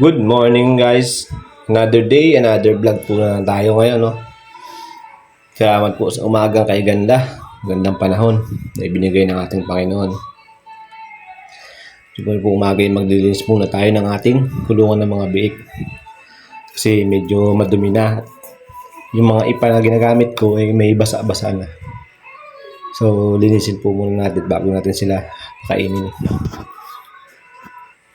Good morning guys. Another day, another vlog po na tayo ngayon, no? Salamat po sa umagang kay ganda. Gandang panahon na ibinigay ng ating Panginoon. Siguro po umaga yung maglilinis muna tayo ng ating kulungan ng mga biik. Kasi medyo madumi na. Yung mga ipa na ginagamit ko ay may basa-basa na. So, linisin po muna natin bago natin sila kainin.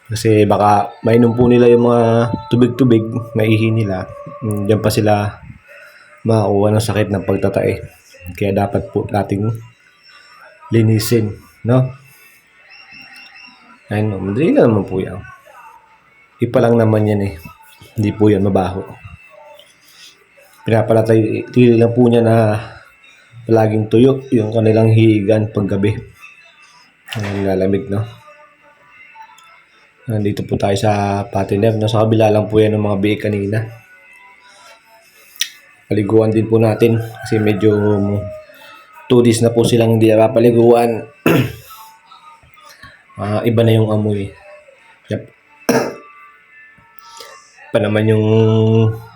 Kasi baka mainom po nila yung mga tubig-tubig, maihi nila. Mm, Diyan pa sila makakuha ng sakit ng pagtatae. Kaya dapat po nating linisin, no? Ayun, no, madali na naman po yan. Ipa lang naman yan eh. Hindi po yan mabaho. Pinapalatay, tili lang po niya na palaging tuyo yung kanilang higan paggabi. Ang lalamig, no? Nandito po tayo sa patiner. Nasa kabila lang po yan ng mga biik kanina. Paliguan din po natin kasi medyo 2 days na po silang hindi napapaliguan. Ah, iba na yung amoy. Yep. pa naman yung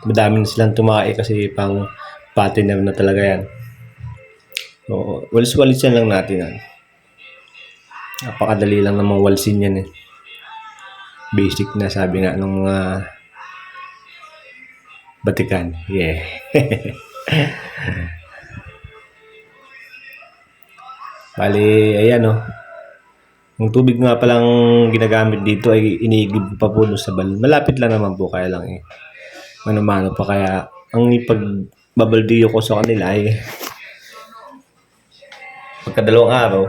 madami na silang tumae kasi pang patiner na talaga yan. Oo, walis-walisan lang natin. Napakadali lang namang walsin yan eh basic na sabi nga nung mga Batikan. Yeah. Bali, ayan oh. Yung tubig nga palang ginagamit dito ay iniigib pa po sa balon. Malapit lang naman po kaya lang eh. Mano-mano pa kaya ang ipag babaldiyo ko sa kanila ay pagkadalawang araw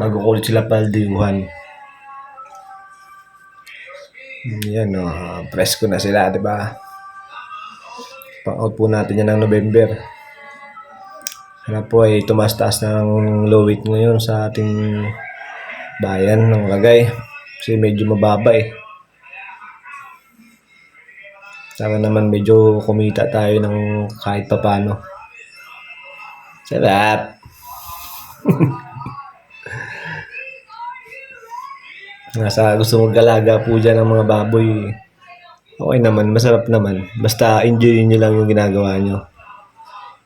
bago ko ulit sila paldiyuhan. Yan, no. presko na sila, di ba? Pang-out po natin yan ng November. Ano po ay tumaas-taas ng low weight ngayon sa ating bayan ng lagay. Kasi medyo mababa eh. Saka naman medyo kumita tayo ng kahit papano. Sarap! Nasa gusto mag-alaga po dyan ng mga baboy. Okay naman, masarap naman. Basta enjoy nyo lang yung ginagawa nyo.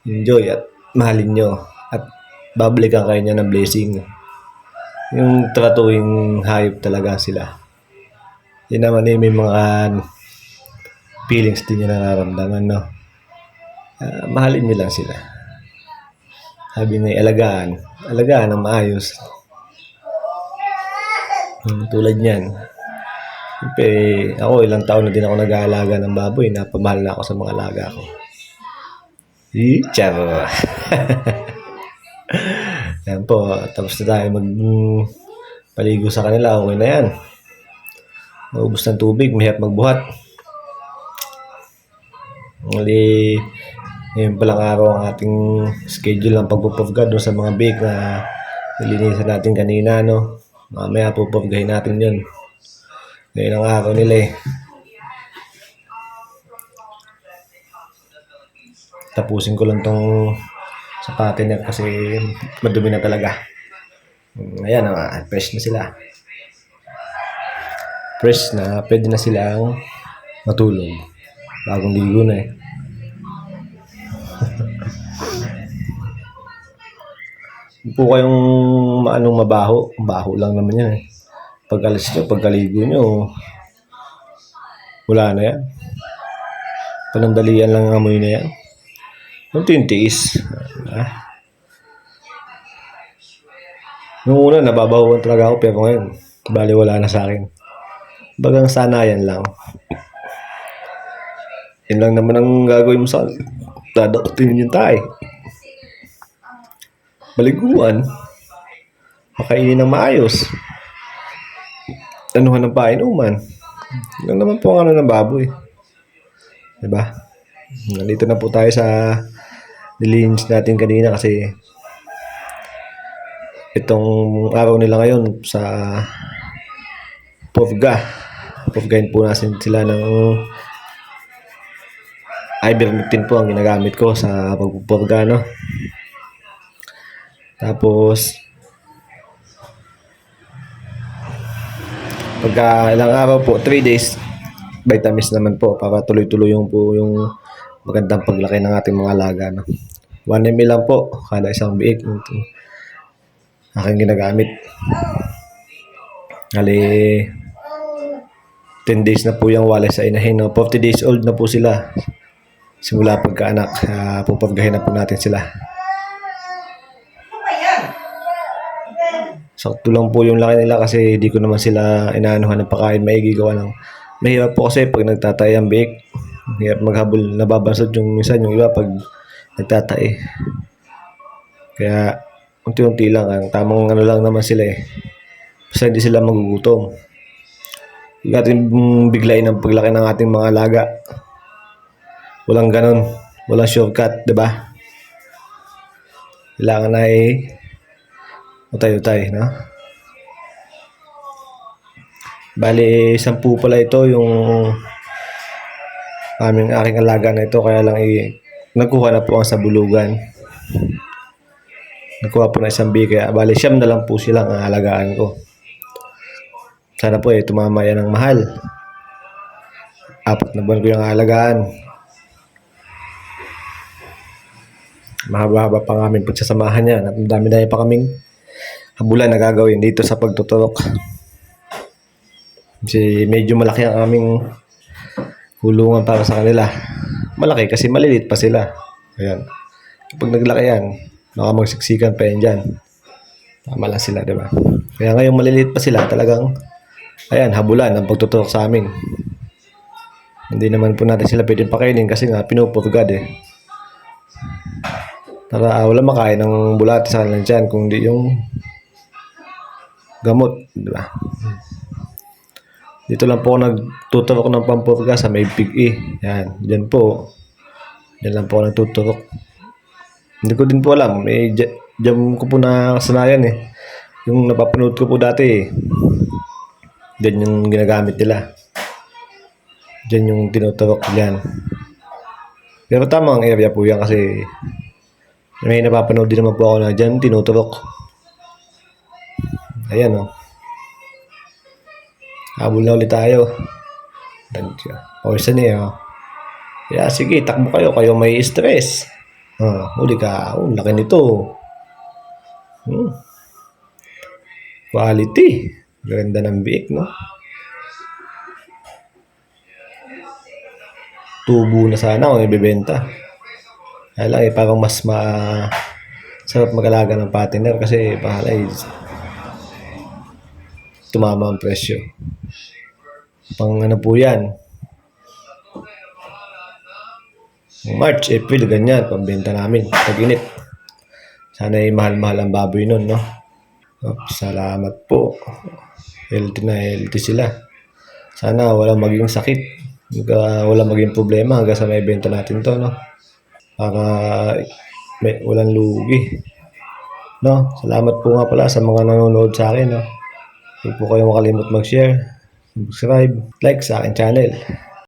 Enjoy at mahalin nyo. At babalikan kayo nyo ng blessing. Yung tratuing hayop talaga sila. Yun naman eh, may mga feelings din yung nararamdaman, no? Ah, mahalin nyo lang sila. Sabi nga, alagaan. Alagaan ng maayos. Hmm, tulad niyan. Siyempre, ako ilang taon na din ako nag-aalaga ng baboy. Napamahal na ako sa mga alaga ko. Eh, char. yan po. Tapos na tayo mag mm, paligo sa kanila. Okay na yan. Naubos ng tubig. Mahirap magbuhat. Mali, ngayon palang araw ang ating schedule ng pagpupavgad doon sa mga bake na nilinisan natin kanina, no? Mamaya pupavgahin natin yun. Ngayon ang araw nila eh. Tapusin ko lang tong sapatin niya kasi madumi na talaga. Mm, Ayan, ah, fresh na sila. Fresh na, pwede na silang matulog. Bagong ligo na eh. Po kayong maanong mabaho. Baho lang naman yan eh. Pag alis nyo, pagkaligo nyo, wala na yan. Panandalian lang ang amoy na yan. Ito yung tiis. Ah. Noong una, nababawan talaga ako, pero ngayon, bali wala na sa akin. Bagang sanayan lang. Yan lang naman ang gagawin mo sa dadating yung tayo. Baliguan. Makainin ng maayos. Anuhan ng painuman. Yan naman po ang ano ng baboy. Diba? Nandito na po tayo sa nilinis natin kanina kasi itong araw nila ngayon sa Povga. Povgain po natin sila ng ivermectin po ang ginagamit ko sa pagpupurga, no? Tapos, Pagka ilang araw po, 3 days, vitamins naman po para tuloy-tuloy yung po yung magandang paglaki ng ating mga alaga. No? 1 ml lang po, kada isang biik. Ito, aking ginagamit. Ali, 10 days na po yung wala sa inahin. No? 40 days old na po sila. Simula pagkaanak, uh, pupagahin na po natin sila. Sakto lang po yung laki nila kasi hindi ko naman sila inaanuhan ng pagkain maigi gawa ng mahirap po kasi pag nagtatay ang biik. Hirap maghabol, nababansod yung minsan yung iba pag nagtatay. Kaya unti-unti lang, ang tamang ano lang naman sila eh. Basta hindi sila magugutom. Hindi natin biglain ang paglaki ng ating mga alaga. Walang ganon. Walang shortcut, di ba? Kailangan ay utay-utay, no? Bali, sampu pala ito yung aming aking alaga na ito. Kaya lang i nagkuha na po ang sabulugan. Nagkuha po na isang big. Kaya bali, siyam na lang po silang ang alagaan ko. Sana po eh, tumama yan ng mahal. Apat na buwan ko yung alagaan. Mahaba-haba pa ang aming pagsasamahan yan. At dami-dami pa kaming habulan na gagawin dito sa pagtuturok. Kasi medyo malaki ang aming hulungan para sa kanila. Malaki kasi malilit pa sila. Ayan. Kapag naglaki yan, baka magsiksikan pa yan dyan. Tama lang sila, di ba? Kaya ngayon maliliit pa sila, talagang, ayan, habulan ang pagtuturok sa amin. Hindi naman po natin sila pwedeng pakainin kasi nga pinupurgad eh. Para ah, wala makain ng bulate sa kanilang dyan, kundi yung gamot, di ba? Dito lang po nagtuturok ng pampurga sa may big E. Yan, dyan po. Dyan lang po ako nagtuturok. Hindi ko din po alam. Dya- dyan ko po na kasanayan eh. Yung napapanood ko po dati eh. Dyan yung ginagamit nila. Dyan yung tinuturok dyan. Pero tama ang area po yan kasi may napapanood din naman po ako na dyan tinuturok. Ayan oh. Habol na ulit tayo. Pawisa niya. Oh. Kaya sige, takbo kayo. Kayo may stress. Ah, huli ka. Oh, laki nito. Hmm. Quality. Ganda ng biik, no? Tubo na sana kung ibebenta. Kaya lang eh, parang mas ma... Sarap mag-alaga ng partner kasi bahala eh, tumama ang presyo. Pang ano po yan. March, April, ganyan, pambenta namin. Pag-init. Sana ay mahal-mahal ang baboy nun, no? Oops, salamat po. Healthy na healthy sila. Sana wala maging sakit. Hanggang wala maging problema hanggang sa may benta natin to, no? Para may, walang lugi. No? Salamat po nga pala sa mga nanonood sa akin, no? Huwag po kayong makalimot mag-share, subscribe, like sa akin channel.